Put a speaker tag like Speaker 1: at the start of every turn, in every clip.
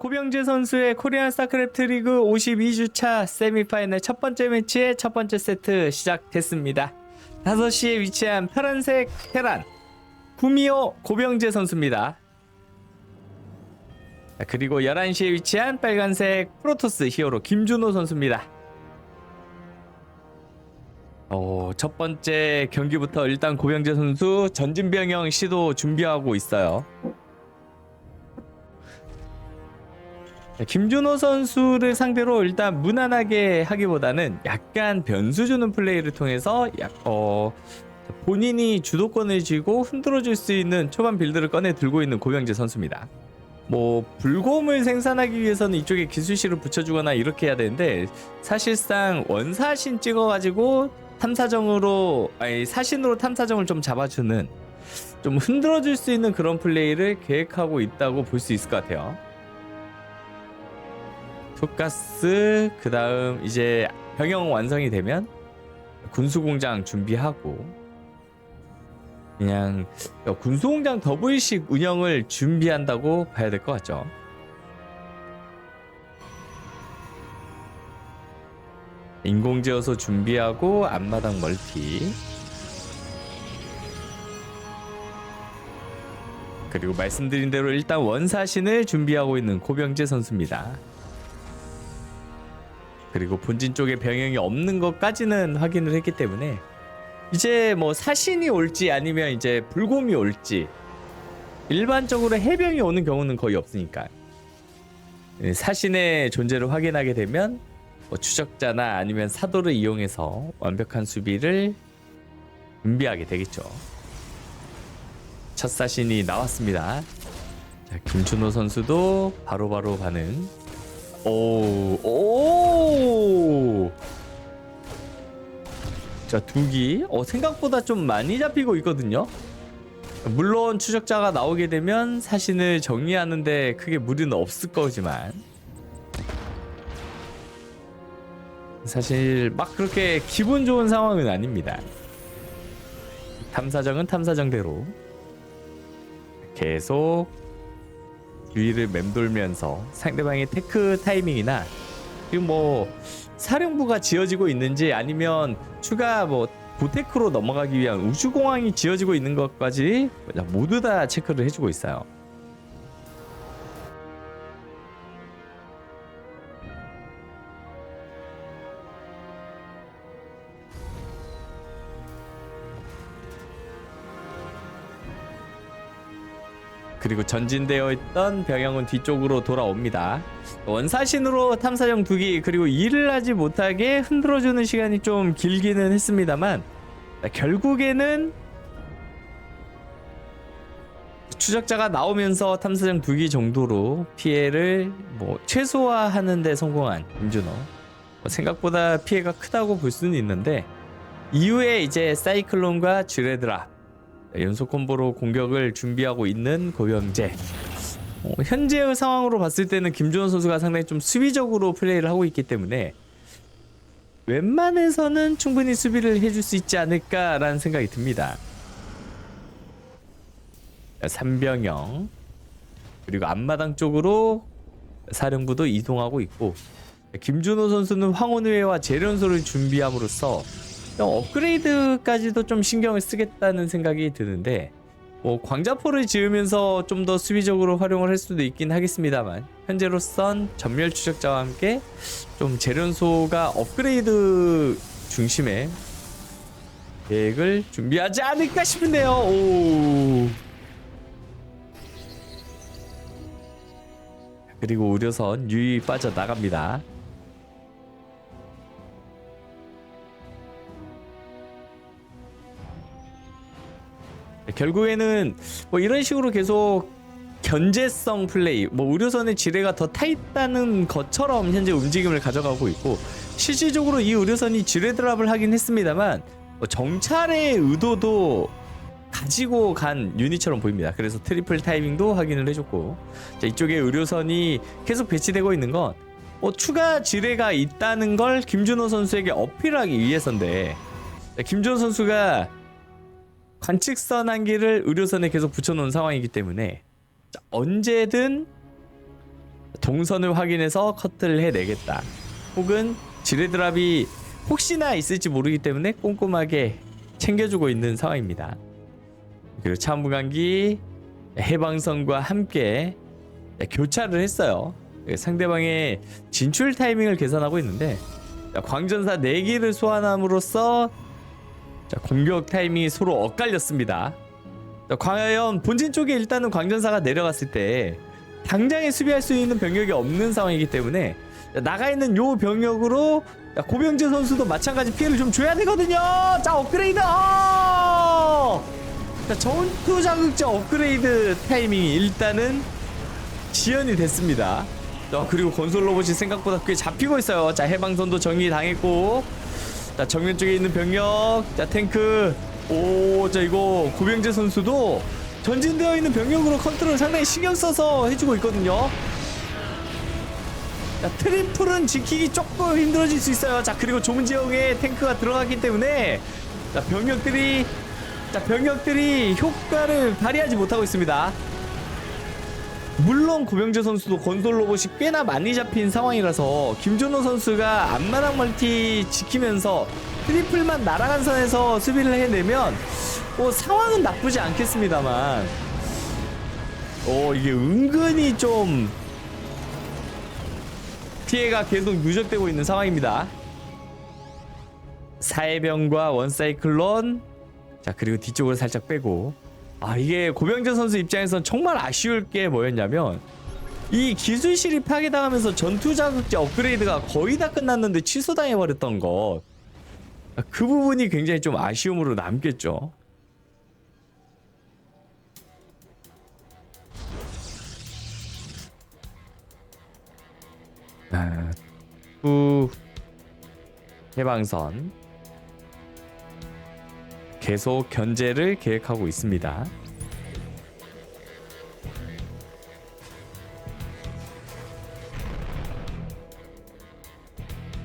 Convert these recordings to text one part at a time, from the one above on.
Speaker 1: 고병재 선수의 코리안 스타크래프트 리그 52주차 세미파이널 첫 번째 매치의 첫 번째 세트 시작됐습니다. 5시에 위치한 파란색 테란 구미호 고병재 선수입니다. 자, 그리고 11시에 위치한 빨간색 프로토스 히어로 김준호 선수입니다. 어, 첫 번째 경기부터 일단 고병재 선수 전진 병영 시도 준비하고 있어요. 김준호 선수를 상대로 일단 무난하게 하기보다는 약간 변수 주는 플레이를 통해서 약, 어, 본인이 주도권을 쥐고 흔들어줄 수 있는 초반 빌드를 꺼내 들고 있는 고병재 선수입니다. 뭐 불곰을 생산하기 위해서는 이쪽에 기술실을 붙여주거나 이렇게 해야 되는데 사실상 원사신 찍어가지고 탐사정으로 아니 사신으로 탐사정을 좀 잡아주는 좀 흔들어줄 수 있는 그런 플레이를 계획하고 있다고 볼 수 있을 것 같아요. 투가스 그 다음 이제 병영 완성이 되면 군수공장 준비하고 그냥 군수공장 더블식 운영을 준비한다고 봐야 될 것 같죠. 인공지어서 준비하고 앞마당 멀티 그리고 말씀드린 대로 일단 원사신을 준비하고 있는 고병재 선수입니다. 그리고 본진 쪽에 병영이 없는 것까지는 확인을 했기 때문에 이제 뭐 사신이 올지 아니면 이제 불곰이 올지 일반적으로 해병이 오는 경우는 거의 없으니까 예, 사신의 존재를 확인하게 되면 뭐 추적자나 아니면 사도를 이용해서 완벽한 수비를 준비하게 되겠죠. 첫 사신이 나왔습니다. 자, 김준호 선수도 바로바로 반응. 오, 오! 자, 두기. 어, 생각보다 좀 많이 잡히고 있거든요. 물론 추적자가 나오게 되면 사신을 정리하는데 크게 무리는 없을 거지만 사실 막 그렇게 기분 좋은 상황은 아닙니다. 탐사정은 탐사정대로 계속 주위를 맴돌면서 상대방의 테크 타이밍이나 그리고 뭐 사령부가 지어지고 있는지 아니면 추가 뭐 고테크로 넘어가기 위한 우주공항이 지어지고 있는 것까지 모두 다 체크를 해주고 있어요. 그리고 전진되어 있던 병영은 뒤쪽으로 돌아옵니다. 원사신으로 탐사정 두기 그리고 일을 하지 못하게 흔들어주는 시간이 좀 길기는 했습니다만 결국에는 추적자가 나오면서 탐사정 두기 정도로 피해를 뭐 최소화하는 데 성공한 임준호 뭐 생각보다 피해가 크다고 볼 수는 있는데 이후에 이제 사이클론과 쥐레드라 연속 콤보로 공격을 준비하고 있는 고영재. 어, 현재의 상황으로 봤을 때는 김준호 선수가 상당히 좀 수비적으로 플레이를 하고 있기 때문에 웬만해서는 충분히 수비를 해줄 수 있지 않을까라는 생각이 듭니다. 3병영 그리고 앞마당 쪽으로 사령부도 이동하고 있고 김준호 선수는 황혼의회와 재련소를 준비함으로써 업그레이드까지도 좀 신경을 쓰겠다는 생각이 드는데 뭐 광자포를 지으면서 좀 더 수비적으로 활용을 할 수도 있긴 하겠습니다만 현재로선 전멸 추적자와 함께 좀 재련소가 업그레이드 중심의 계획을 준비하지 않을까 싶은데요. 오. 그리고 우려선 유이 빠져 나갑니다. 결국에는 뭐 이런 식으로 계속 견제성 플레이, 뭐 의료선의 지뢰가 더 타있다는 것처럼 현재 움직임을 가져가고 있고 실질적으로 이 의료선이 지뢰 드랍을 하긴 했습니다만 뭐 정찰의 의도도 가지고 간 유닛처럼 보입니다. 그래서 트리플 타이밍도 확인을 해줬고 자, 이쪽에 의료선이 계속 배치되고 있는 건 뭐 추가 지뢰가 있다는 걸 김준호 선수에게 어필하기 위해서인데 자, 김준호 선수가 관측선 한기를 의료선에 계속 붙여놓은 상황이기 때문에 자, 언제든 동선을 확인해서 커트를 해내겠다. 혹은 지뢰드랍이 혹시나 있을지 모르기 때문에 꼼꼼하게 챙겨주고 있는 상황입니다. 그리고 참무강기 해방선과 함께 교차를 했어요. 상대방의 진출 타이밍을 계산하고 있는데 자, 광전사 4기를 소환함으로써 자, 공격 타이밍이 서로 엇갈렸습니다. 자, 과연 본진 쪽에 일단은 광전사가 내려갔을 때 당장에 수비할 수 있는 병력이 없는 상황이기 때문에 자, 나가 있는 요 병력으로 자, 고병재 선수도 마찬가지 피해를 좀 줘야 되거든요. 자 업그레이드. 어! 자 전투 자극제 업그레이드 타이밍이 일단은 지연이 됐습니다. 자, 그리고 건설 로봇이 생각보다 꽤 잡히고 있어요. 자 해방선도 정리 당했고 자 정면 쪽에 있는 병력. 자 탱크. 오자 이거 고병재 선수도 전진되어 있는 병력으로 컨트롤 상당히 신경 써서 해주고 있거든요. 자 트리플은 지키기 조금 힘들어질 수 있어요. 자 그리고 지역에 탱크가 들어갔기 때문에 자 병력들이 자 병력들이 효과를 발휘하지 못하고 있습니다 물론 고병재 선수도 건설 로봇이 꽤나 많이 잡힌 상황이라서 김준호 선수가 앞마당 멀티 지키면서 트리플만 날아간 선에서 수비를 해내면 뭐 상황은 나쁘지 않겠습니다만. 어 이게 은근히 좀 피해가 계속 누적되고 있는 상황입니다. 사해병과 원사이클론. 자 그리고 뒤쪽으로 살짝 빼고 아 이게 고병재 선수 입장에선 정말 아쉬울 게 뭐였냐면 이 기술실이 파괴당하면서 전투 자극제 업그레이드가 거의 다 끝났는데 취소당해 버렸던 것. 아, 그 부분이 굉장히 좀 아쉬움으로 남겠죠. 아, 후 해방선 계속 견제를 계획하고 있습니다.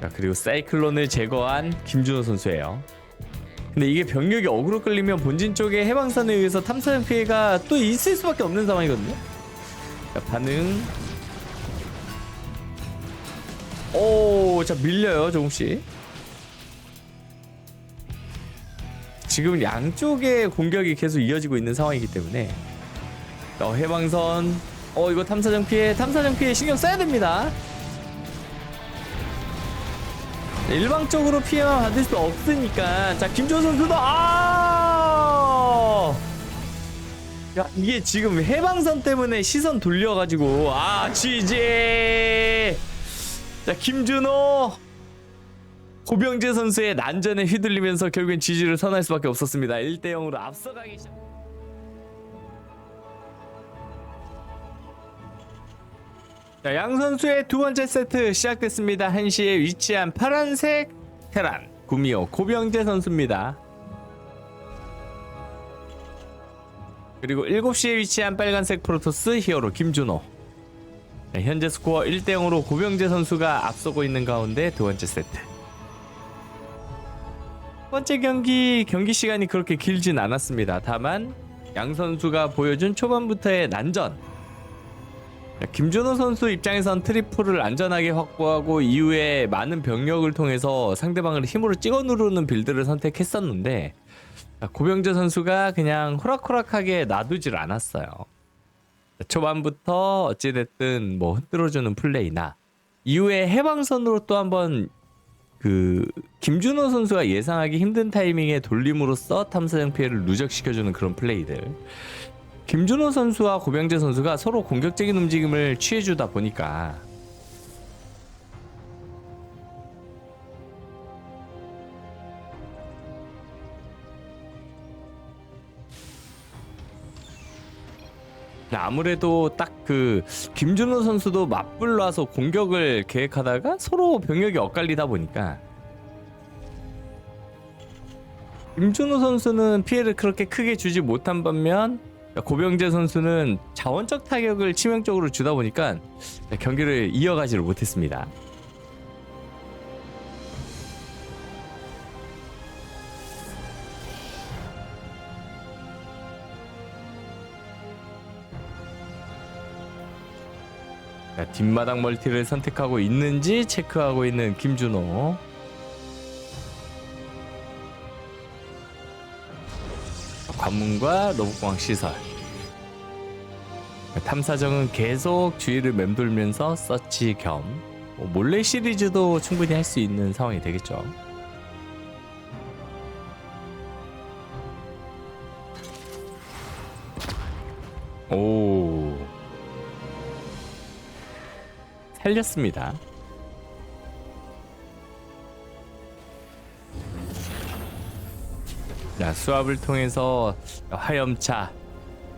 Speaker 1: 자, 그리고 사이클론을 제거한 김준호 선수예요. 근데 이게 병력이 어그로 끌리면 본진 쪽에 해방선에 의해서 탐사형 피해가 또 있을 수밖에 없는 상황이거든요. 자, 반응. 오, 자 밀려요 조금씩. 지금 양쪽의 공격이 계속 이어지고 있는 상황이기 때문에. 어, 해방선. 어 이거 탐사정 피해 탐사정 피해 신경 써야 됩니다. 일방적으로 피해만 받을 수 없으니까. 자 김조 선수도 아! 야, 이게 지금 해방선 때문에 시선 돌려가지고 아 GG 자 김준호 고병재 선수의 난전에 휘둘리면서 결국엔 지지를 선할 수밖에 없었습니다. 1대 0으로 앞서가기 시작. 자, 양 선수의 두 번째 세트 시작됐습니다. 1시에 위치한 파란색 테란 구미호 고병재 선수입니다. 그리고 7시에 위치한 빨간색 프로토스 히어로 김준호. 자, 현재 스코어 1대 0으로 고병재 선수가 앞서고 있는 가운데 두 번째 세트. 첫 번째 경기 경기 시간이 그렇게 길진 않았습니다. 다만 양 선수가 보여준 초반부터의 난전. 김준호 선수 입장에선 트리플을 안전하게 확보하고 이후에 많은 병력을 통해서 상대방을 힘으로 찍어 누르는 빌드를 선택했었는데 고병재 선수가 그냥 호락호락하게 놔두질 않았어요. 초반부터 어찌됐든 뭐 흔들어주는 플레이나 이후에 해방선으로 또 한번 그 김준호 선수가 예상하기 힘든 타이밍에 돌림으로써 탐사정 피해를 누적시켜주는 그런 플레이들. 김준호 선수와 고병재 선수가 서로 공격적인 움직임을 취해주다 보니까 아무래도 딱 그 김준호 선수도 맞불러서 공격을 계획하다가 서로 병력이 엇갈리다 보니까 김준호 선수는 피해를 그렇게 크게 주지 못한 반면 고병재 선수는 자원적 타격을 치명적으로 주다 보니까 경기를 이어가지를 못했습니다. 자, 뒷마당 멀티를 선택하고 있는지 체크하고 있는 김준호. 관문과 로봇공학 시설. 탐사정은 계속 주위를 맴돌면서 서치 겸뭐 몰래 시리즈도 충분히 할 수 있는 상황이 되겠죠. 오 살렸습니다. 자 수압을 통해서 화염차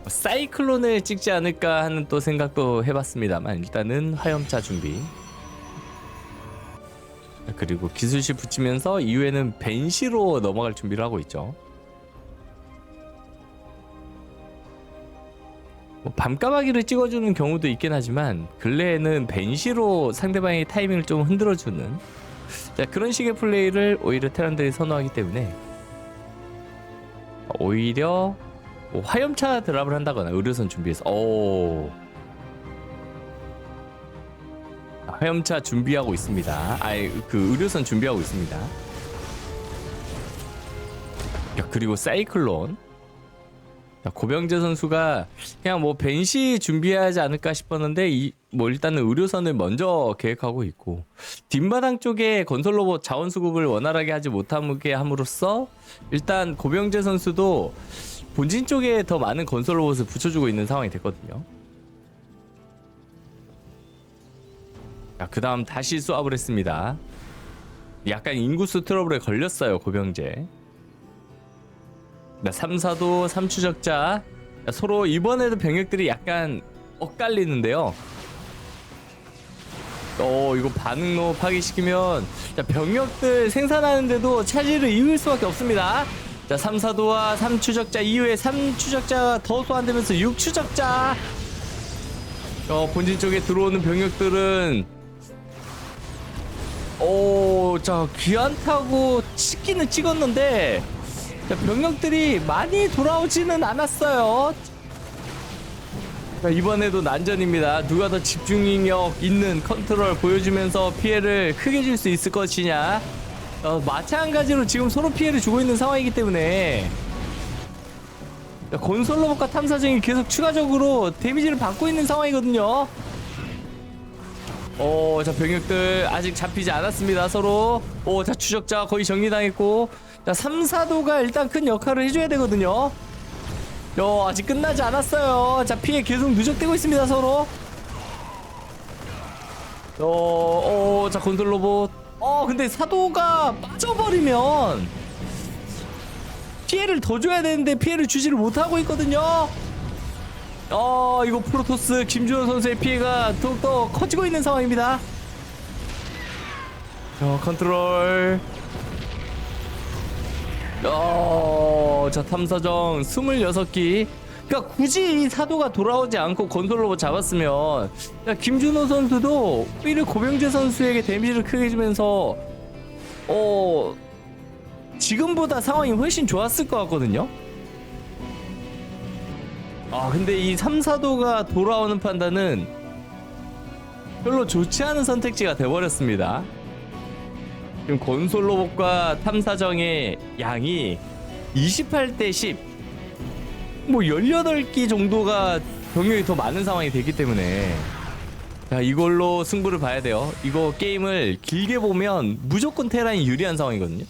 Speaker 1: 사이클론을 찍지 않을까 하는 또 생각도 해봤습니다만 일단은 화염차 준비. 그리고 기술실 붙이면서 이후에는 벤시로 넘어갈 준비를 하고 있죠. 뭐 밤까마귀를 찍어주는 경우도 있긴 하지만 근래에는 벤시로 상대방의 타이밍을 좀 흔들어주는 자, 그런 식의 플레이를 오히려 테란들이 선호하기 때문에 오히려 뭐 화염차 드랍을 한다거나 의료선 준비해서 오 화염차 준비하고 있습니다. 아예 그 의료선 준비하고 있습니다. 야, 그리고 사이클론 자, 고병재 선수가 그냥 뭐 벤시 준비하지 않을까 싶었는데 이 뭐 일단은 의료선을 먼저 계획하고 있고 뒷마당 쪽에 건설 로봇 자원 수급을 원활하게 하지 못하게 함으로써 일단 고병재 선수도 본진 쪽에 더 많은 건설 로봇을 붙여주고 있는 상황이 됐거든요. 자, 그 다음 다시 수압을 했습니다. 약간 인구수 트러블에 걸렸어요, 고병재. 나 3, 4도 3추적자 서로 이번에도 병력들이 약간 엇갈리는데요. 어 이거 반응로 파괴시키면 자, 병력들 생산하는데도 차질을 이을 수밖에 없습니다. 자 3, 4도와 3추적자 이후에 3추적자가 더 소환되면서 6추적자 어, 본진 쪽에 들어오는 병력들은 오, 자 귀한 타고 찍기는 찍었는데 자, 병력들이 많이 돌아오지는 않았어요. 자, 이번에도 난전입니다. 누가 더 집중력 있는 컨트롤 보여주면서 피해를 크게 줄 수 있을 것이냐. 어, 마찬가지로 지금 서로 피해를 주고 있는 상황이기 때문에 자, 건설 로봇과 탐사정이 계속 추가적으로 데미지를 받고 있는 상황이거든요. 어, 자 병력들 아직 잡히지 않았습니다. 서로. 오, 자 추적자 거의 정리당했고, 자 3, 4도가 일단 큰 역할을 해줘야 되거든요. 요 아직 끝나지 않았어요. 자 피해 계속 누적되고 있습니다. 서로. 어, 어, 자 건설 로봇. 어, 근데 사도가 빠져버리면 피해를 더 줘야 되는데 피해를 주지를 못하고 있거든요. 어 이거 프로토스 김주호 선수의 피해가 더욱더 커지고 있는 상황입니다. 어 컨트롤. 어 자 탐사정 26기. 그러니까 굳이 이 사도가 돌아오지 않고 건설로봇 잡았으면 그러니까 김준호 선수도 오히려 고병재 선수에게 데미지를 크게 주면서 어 지금보다 상황이 훨씬 좋았을 것 같거든요. 아 근데 이 3, 4도가 돌아오는 판단은 별로 좋지 않은 선택지가 돼버렸습니다. 지금 건설 로봇과 탐사정의 양이 28대 10, 뭐 18기 정도가 병력이 더 많은 상황이 됐기 때문에 자 이걸로 승부를 봐야 돼요. 이거 게임을 길게 보면 무조건 테란이 유리한 상황이거든요.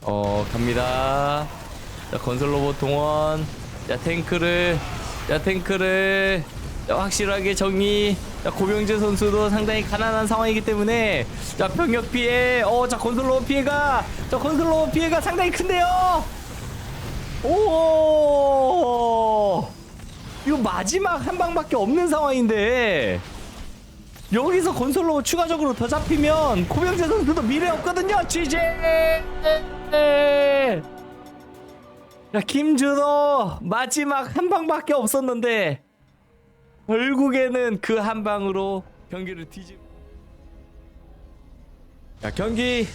Speaker 1: 어 갑니다. 자 건설 로봇 동원 자 탱크를 자 탱크를 자, 확실하게 정리 자 고병재 선수도 상당히 가난한 상황이기 때문에 자 병력 피해 어자 건설 로봇 피해가 자 건설 로봇 피해가 상당히 큰데요? 오 이거 마지막 한 방밖에 없는 상황인데 여기서 건설 로봇 추가적으로 더 잡히면 고병재 선수도 미래 없거든요 GG 야 김준호 마지막 한 방밖에 없었는데 결국에는 그 한 방으로 경기를 뒤집. 자 경기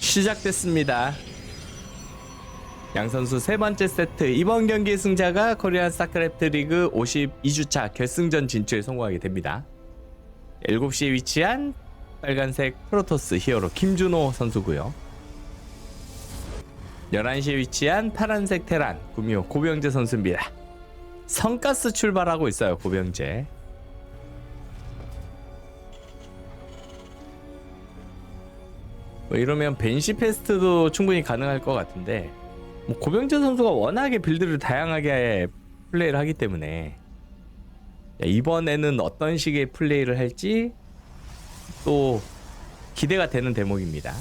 Speaker 1: 시작됐습니다. 양 선수 세 번째 세트 이번 경기 승자가 코리안 스타크래프트 리그 52주차 결승전 진출에 성공하게 됩니다. 7시에 위치한 빨간색 프로토스 히어로 김준호 선수고요. 11시에 위치한 파란색 테란 구미호 고병재 선수입니다. 성가스 출발하고 있어요 고병재. 뭐 이러면 벤시 페스트도 충분히 가능할 것 같은데 뭐 고병재 선수가 워낙에 빌드를 다양하게 플레이를 하기 때문에 야, 이번에는 어떤 식의 플레이를 할지 또 기대가 되는 대목입니다.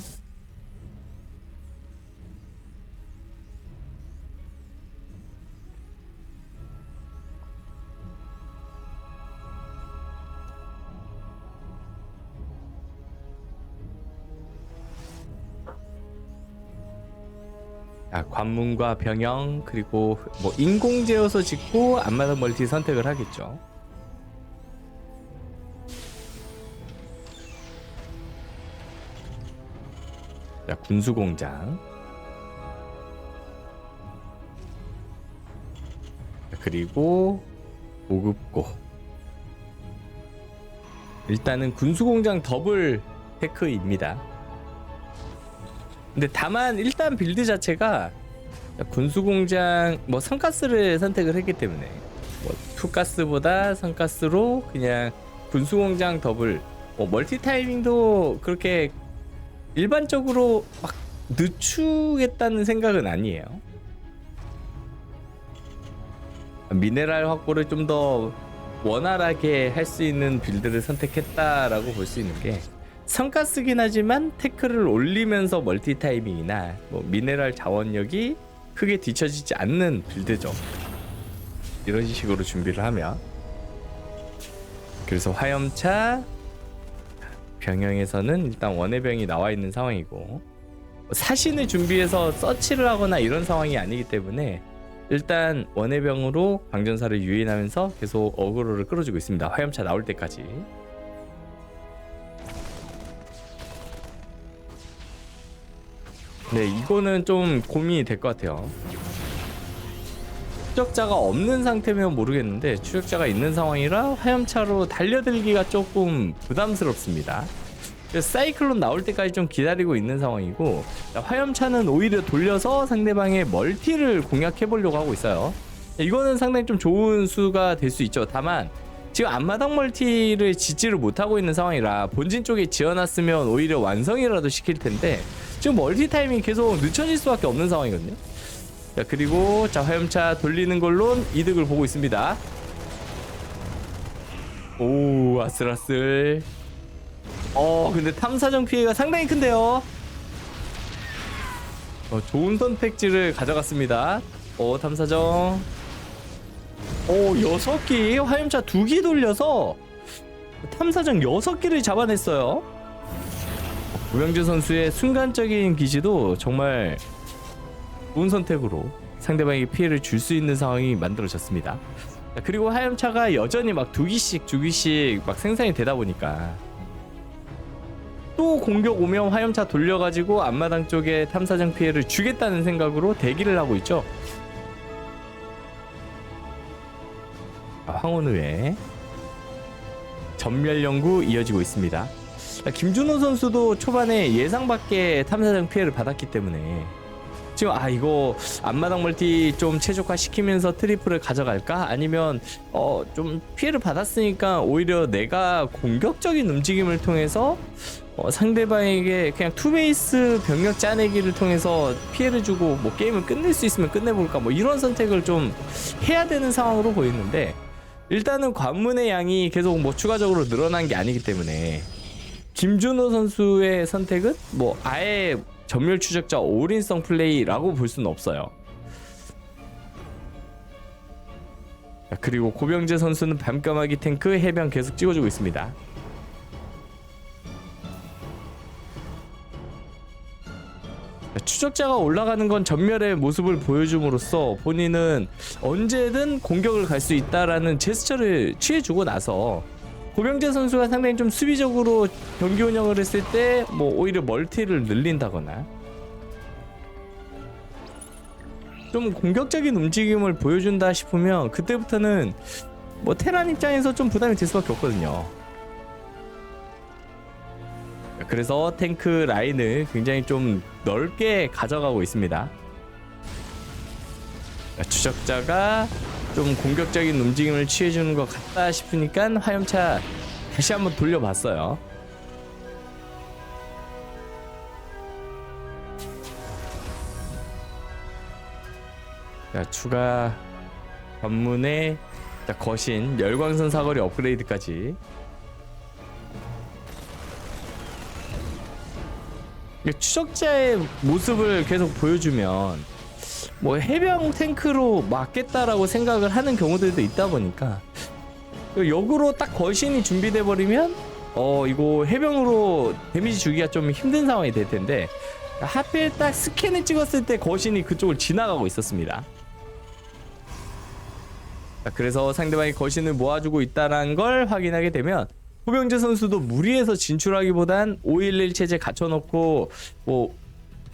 Speaker 1: 아, 관문과 병영 그리고 뭐 인공제어서 짓고 안마당 멀티 선택을 하겠죠. 자, 군수공장. 자, 그리고 보급고. 일단은 군수공장 더블 테크입니다. 근데 다만 일단 빌드 자체가 군수공장 뭐 선가스를 선택을 했기 때문에 뭐 투가스보다 선가스로 그냥 군수공장 더블 뭐 멀티 타이밍도 그렇게 일반적으로 막 늦추겠다는 생각은 아니에요. 미네랄 확보를 좀 더 원활하게 할 수 있는 빌드를 선택했다라고 볼 수 있는 게 성가스긴 하지만 태클을 올리면서 멀티 타이밍이나 뭐 미네랄 자원력이 크게 뒤처지지 않는 빌드죠. 이런 식으로 준비를 하면 그래서 화염차 병영에서는 일단 원해병이 나와 있는 상황이고 사신을 준비해서 서치를 하거나 이런 상황이 아니기 때문에 일단 원해병으로 광전사를 유인하면서 계속 어그로를 끌어주고 있습니다. 화염차 나올 때까지. 네, 이거는 좀 고민이 될 것 같아요. 추적자가 없는 상태면 모르겠는데 추적자가 있는 상황이라 화염차로 달려들기가 조금 부담스럽습니다. 사이클론 나올 때까지 좀 기다리고 있는 상황이고 화염차는 오히려 돌려서 상대방의 멀티를 공략해 보려고 하고 있어요. 이거는 상당히 좀 좋은 수가 될 수 있죠. 다만 지금 앞마당 멀티를 짓지를 못하고 있는 상황이라 본진 쪽에 지어놨으면 오히려 완성이라도 시킬 텐데 지금 멀티 타이밍이 계속 늦춰질 수밖에 없는 상황이거든요. 자 그리고 자 화염차 돌리는 걸로 이득을 보고 있습니다. 오 아슬아슬. 어 근데 탐사정 피해가 상당히 큰데요. 어, 좋은 선택지를 가져갔습니다. 어 탐사정. 오 여섯 개 화염차 두개 돌려서 탐사정 여섯 개를 잡아냈어요. 우영재 선수의 순간적인 기지도 정말 좋은 선택으로 상대방에게 피해를 줄 수 있는 상황이 만들어졌습니다. 자, 그리고 화염차가 여전히 막 두 기씩 두 기씩 막 생산이 되다 보니까 또 공격 오면 화염차 돌려가지고 앞마당 쪽에 탐사정 피해를 주겠다는 생각으로 대기를 하고 있죠. 아, 황혼우에 전멸 연구 이어지고 있습니다. 김준호 선수도 초반에 예상 밖의 탐사정 피해를 받았기 때문에 지금 아 이거 앞마당 멀티 좀 최적화 시키면서 트리플을 가져갈까? 아니면 어 좀 피해를 받았으니까 오히려 내가 공격적인 움직임을 통해서 어, 상대방에게 그냥 투베이스 병력 짜내기를 통해서 피해를 주고 뭐 게임을 끝낼 수 있으면 끝내볼까? 뭐 이런 선택을 좀 해야 되는 상황으로 보이는데 일단은 관문의 양이 계속 뭐 추가적으로 늘어난 게 아니기 때문에 김준호 선수의 선택은 뭐 아예 전멸 추적자 올인성 플레이라고 볼 수는 없어요. 자, 그리고 고병재 선수는 밤까마귀 탱크 해병 계속 찍어주고 있습니다. 자, 추적자가 올라가는 건 전멸의 모습을 보여줌으로써 본인은 언제든 공격을 갈 수 있다라는 제스처를 취해주고 나서 고병재 선수가 상당히 좀 수비적으로 경기 운영을 했을 때 뭐 오히려 멀티를 늘린다거나 좀 공격적인 움직임을 보여준다 싶으면 그때부터는 뭐 테란 입장에서 좀 부담이 될 수밖에 없거든요. 그래서 탱크 라인을 굉장히 좀 넓게 가져가고 있습니다. 추적자가 좀 공격적인 움직임을 취해주는 것 같다 싶으니까 화염차 다시 한번 돌려봤어요. 자, 추가 관문에 자, 거신 열광선 사거리 업그레이드까지 추적자의 모습을 계속 보여주면 뭐 해병 탱크로 막겠다라고 생각을 하는 경우들도 있다 보니까 그 역으로 딱 거신이 준비돼 버리면 어 이거 해병으로 데미지 주기가 좀 힘든 상황이 될 텐데 하필 딱 스캔을 찍었을 때 거신이 그쪽을 지나가고 있었습니다. 자, 그래서 상대방이 거신을 모아주고 있다는 걸 확인하게 되면 호병재 선수도 무리해서 진출하기보단 511 체제 갖춰놓고 뭐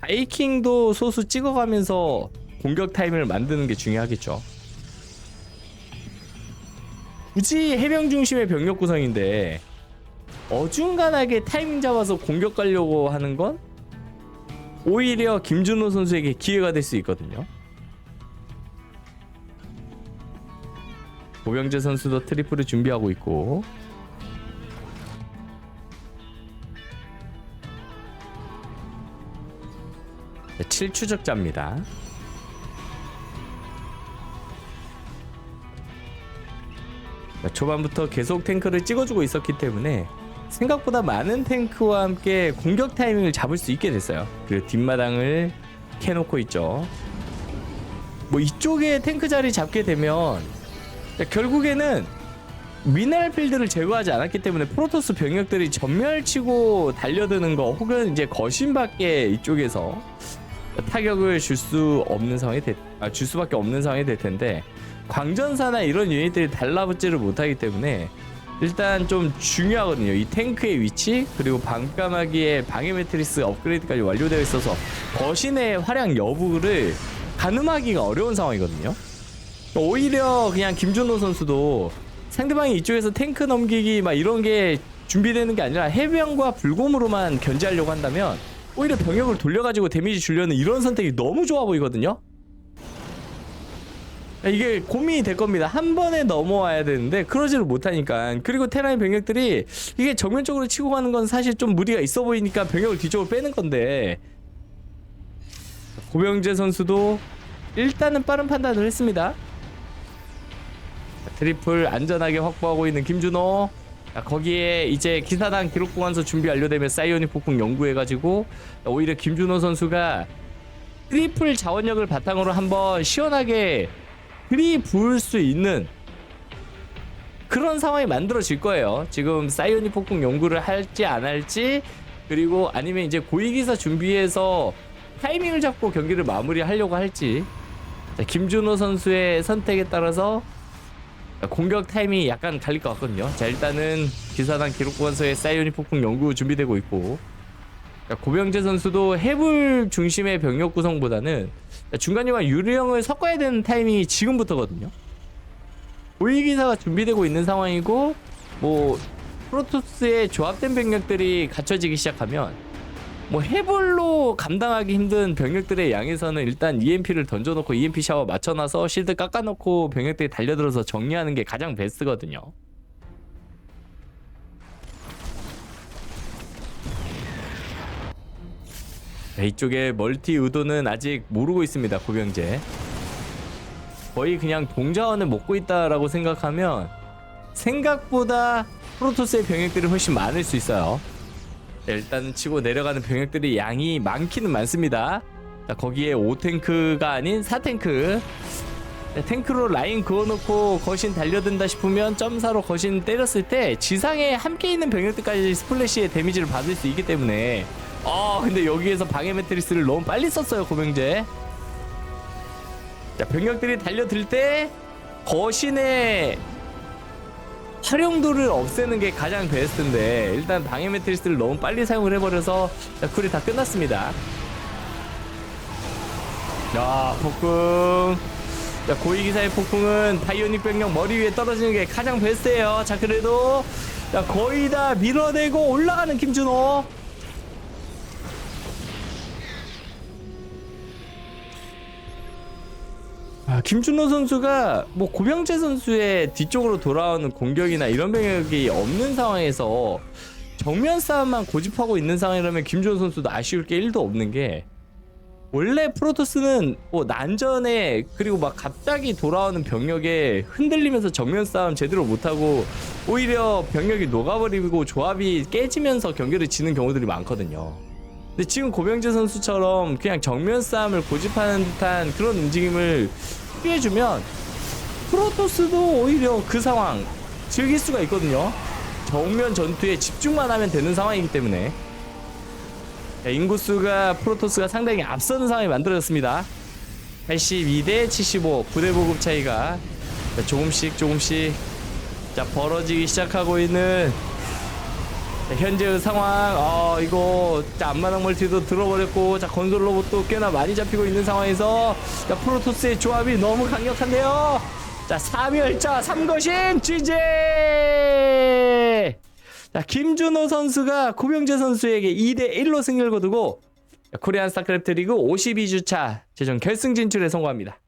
Speaker 1: 바이킹도 소수 찍어가면서 공격 타이밍을 만드는 게 중요하겠죠. 굳이 해병 중심의 병력 구성인데 어중간하게 타이밍 잡아서 공격 가려고 하는 건 오히려 김준호 선수에게 기회가 될 수 있거든요. 고병재 선수도 트리플을 준비하고 있고 네, 7추적자입니다. 초반부터 계속 탱크를 찍어주고 있었기 때문에 생각보다 많은 탱크와 함께 공격 타이밍을 잡을 수 있게 됐어요. 그 뒷마당을 캐놓고 있죠. 뭐 이쪽에 탱크 자리 잡게 되면 결국에는 미네랄 필드를 제거하지 않았기 때문에 프로토스 병력들이 전멸치고 달려드는 거 혹은 이제 거신밖에 이쪽에서 타격을 줄 수 없는 상황이 됐, 아, 줄 수밖에 없는 상황이 될 텐데 광전사나 이런 유닛들이 달라붙지를 못하기 때문에 일단 좀 중요하거든요. 이 탱크의 위치 그리고 방까마귀의 방해 매트리스 업그레이드까지 완료되어 있어서 거신의 활약 여부를 가늠하기가 어려운 상황이거든요. 오히려 그냥 김준호 선수도 상대방이 이쪽에서 탱크 넘기기 막 이런 게 준비되는 게 아니라 해병과 불곰으로만 견제하려고 한다면 오히려 병력을 돌려가지고 데미지 주려는 이런 선택이 너무 좋아 보이거든요. 이게 고민이 될 겁니다. 한 번에 넘어와야 되는데 그러지를 못하니까 그리고 테라의 병력들이 이게 정면적으로 치고 가는 건 사실 좀 무리가 있어 보이니까 병력을 뒤쪽으로 빼는 건데 고병재 선수도 일단은 빠른 판단을 했습니다. 트리플 안전하게 확보하고 있는 김준호 자, 거기에 이제 기사단 기록 보관서 준비 완료되면 사이오닉 폭풍 연구해가지고 오히려 김준호 선수가 트리플 자원력을 바탕으로 한번 시원하게 들이부을 수 있는 그런 상황이 만들어질 거예요. 지금 사이오닉 폭풍 연구를 할지 안 할지 그리고 아니면 이제 고위기사 준비해서 타이밍을 잡고 경기를 마무리하려고 할지 자, 김준호 선수의 선택에 따라서 공격 타임이 약간 갈릴 것 같거든요. 자 일단은 기사단 기록관서에 사이오닉 폭풍 연구 준비되고 있고 고병재 선수도 해불 중심의 병력 구성보다는 중간중간 유리형을 섞어야 되는 타이밍이 지금부터거든요. 고위기사가 준비되고 있는 상황이고 뭐 프로토스의 조합된 병력들이 갖춰지기 시작하면 뭐 해볼로 감당하기 힘든 병력들의 양에서는 일단 EMP를 던져놓고 EMP 샤워 맞춰놔서 실드 깎아놓고 병력들이 달려들어서 정리하는 게 가장 베스트거든요. 네, 이쪽에 멀티 의도는 아직 모르고 있습니다 고병재. 거의 그냥 동자원을 먹고 있다라고 생각하면 생각보다 프로토스의 병력들이 훨씬 많을 수 있어요. 네, 일단 치고 내려가는 병력들이 양이 많기는 많습니다. 자, 거기에 5탱크가 아닌 4탱크. 네, 탱크로 라인 그어놓고 거신 달려든다 싶으면 점사로 거신 때렸을 때 지상에 함께 있는 병력들까지 스플래시의 데미지를 받을 수 있기 때문에 아 근데 여기에서 방해 매트리스를 너무 빨리 썼어요 고병재. 자 병력들이 달려들 때 거신의 활용도를 없애는 게 가장 베스트인데 일단 방해 매트리스를 너무 빨리 사용을 해버려서 자, 쿨이 다 끝났습니다. 야 폭풍. 자 고위기사의 폭풍은 바이오닉 병력 머리 위에 떨어지는 게 가장 베스트예요. 자 그래도 자 거의 다 밀어내고 올라가는 김준호 김준호 선수가 뭐 고병재 선수의 뒤쪽으로 돌아오는 공격이나 이런 병력이 없는 상황에서 정면 싸움만 고집하고 있는 상황이라면 김준호 선수도 아쉬울 게 1도 없는 게 원래 프로토스는 뭐 난전에 그리고 막 갑자기 돌아오는 병력에 흔들리면서 정면 싸움 제대로 못하고 오히려 병력이 녹아버리고 조합이 깨지면서 경기를 지는 경우들이 많거든요. 근데 지금 고병재 선수처럼 그냥 정면 싸움을 고집하는 듯한 그런 움직임을 피해주면 프로토스도 오히려 그 상황 즐길 수가 있거든요. 정면 전투에 집중만 하면 되는 상황이기 때문에 자, 인구수가 프로토스가 상당히 앞서는 상황이 만들어졌습니다. 82대 75 부대 보급 차이가 자, 조금씩 조금씩 자 벌어지기 시작하고 있는 자, 현재의 상황 어 이거 자 안마당 멀티도 들어버렸고 자 건설 로봇도 꽤나 많이 잡히고 있는 상황에서 자 프로토스의 조합이 너무 강력한데요. 자 사멸자 삼거신 GJ 자 김준호 선수가 고병재 선수에게 2대 1로 승리를 거두고 자, 코리안 스타크래프트 리그 52주차 최종 결승 진출에 성공합니다